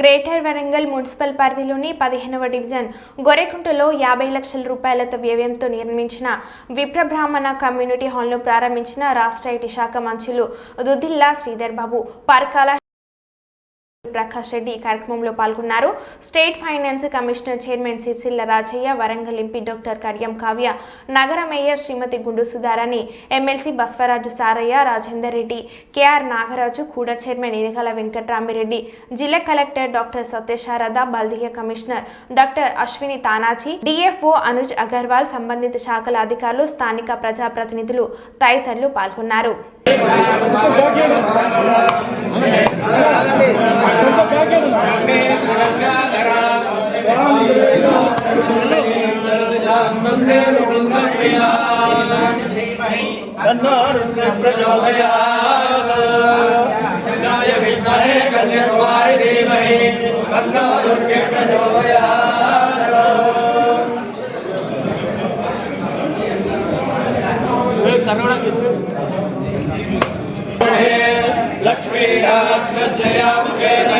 Greater Warangal municipal పరిధిలోని పదిహేనవ division గొరెకుంటలో యాభై లక్షల రూపాయలతో వ్యయంతో నిర్మించిన విప్రబ్రాహ్మణ కమ్యూనిటీ హాల్ను ప్రారంభించిన రాష్ట్ర ఐటీ శాఖ మంత్రులు దుద్దిల్లా శ్రీధర్ బాబు పరకాల ప్రకాష్ రెడ్డి ఈ కార్యక్రమంలో పాల్గొన్నారు. State finance commissioner chairman Sircilla Rajaiah Warangal MP doctor Kadiyam Kavya నగర mayor Shrimati Gundu Sudharani MLC Baswaraju Saraiah Rajender Reddy KR Nagaraju కూడా చైర్మన్ ఇనగల వెంకట్రామిరెడ్డి జిల్లా collector doctor Satyasharada బల్దీయ commissioner doctor Ashwini Tanaji DFO Anuj Agarwal సంబంధిత శాఖల అధికారులు స్థానిక ప్రజాప్రతినిధులు తదితరులు పాల్గొన్నారు. प्रचोदयाय विष्णहे कन्याकुमारी देवहे कन्नारुण्य प्रचोदयाय लक्ष्मीराजस्य मुखे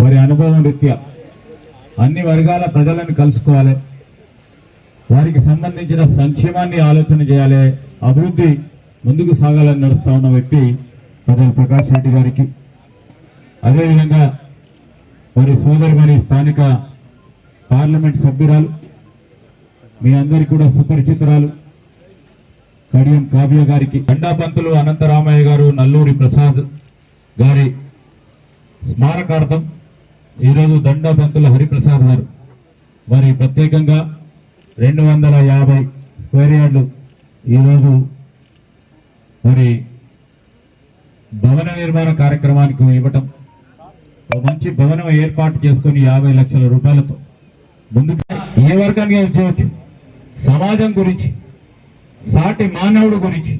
వారి అనుభవం రీత్యా అన్ని వర్గాల ప్రజలను కలుసుకోవాలి. వారికి సంబంధించిన సంక్షేమాన్ని ఆలోచన చేయాలి. అభివృద్ధి ముందుకు సాగాలని నడుస్తా ఉన్న వ్యక్తి ప్రజలు ప్రకాష్ రెడ్డి గారికి. అదేవిధంగా వారి సోదరి మరి స్థానిక పార్లమెంట్ సభ్యురాలు మీ అందరికీ కూడా సుపరిచితురాలు. కడియం కావ్య గారికి దండాపంతులు అనంతరామయ్య గారు నల్లూరి ప్రసాద్ గారి స్మారకార్థం ఈరోజు దండబంతుల హరిప్రసాద్ గారు. మరి ప్రత్యేకంగా రెండు వందల యాభై స్క్వేర్ యార్డులు ఈరోజు మరి భవన నిర్మాణ కార్యక్రమానికి ఇవ్వటం మంచి భవనం ఏర్పాటు చేసుకుని యాభై లక్షల రూపాయలతో ముందుగా ఏ వర్గానికి చేయవచ్చు? సమాజం గురించి. సాటి మానవుడు గురించి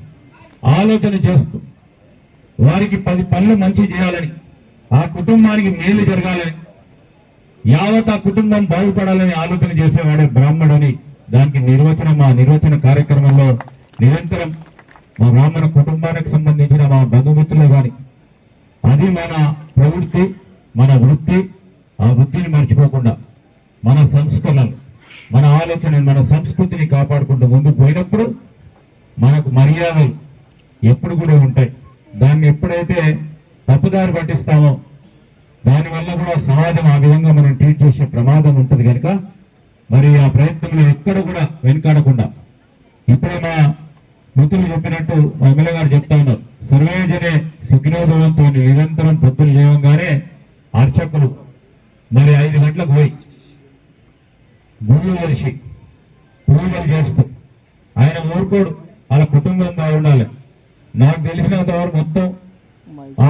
ఆలోచన చేస్తూ వారికి పది పనులు మంచి చేయాలని ఆ కుటుంబానికి మేలు జరగాలని యావత్ ఆ కుటుంబం బాగుపడాలని ఆలోచన చేసేవాడే బ్రాహ్మడని దానికి నిర్వచనం మా నిర్వచన కార్యక్రమంలో నిరంతరం మా బ్రాహ్మణ కుటుంబానికి సంబంధించిన మా బంధుమిత్రులు కానీ అది మన ప్రవృత్తి మన వృత్తి ఆ వృత్తిని మర్చిపోకుండా మన సంస్కరణలు మన ఆలోచన మన సంస్కృతిని కాపాడుకుంటూ ముందుకు పోయినప్పుడు మనకు మర్యాదలు ఎప్పుడు కూడా ఉంటాయి. దాన్ని ఎప్పుడైతే తప్పుదారి పట్టిస్తామో దానివల్ల కూడా సమాజం ఆ విధంగా మనం ట్రీట్ చేసే ప్రమాదం ఉంటుంది కనుక మరి ఆ ప్రయత్నంలో ఎక్కడ కూడా వెనుకాడకుండా ఇప్పుడే మా మృతులు చెప్పినట్టు మా ఎమ్మెల్యే గారు చెప్తా ఉన్నారు. సర్వేజనే సుఖినోభవంతో నిరంతరం పొద్దులు లేవంగానే అర్చకులు మరి ఐదు గంటలకు పోయి గుళ్ళు కలిసి పూజలు చేస్తూ ఆయన ఊరుకోడు. వాళ్ళ కుటుంబం బాగుండాలి. నాకు తెలిసినంత వరకు మొత్తం ఆ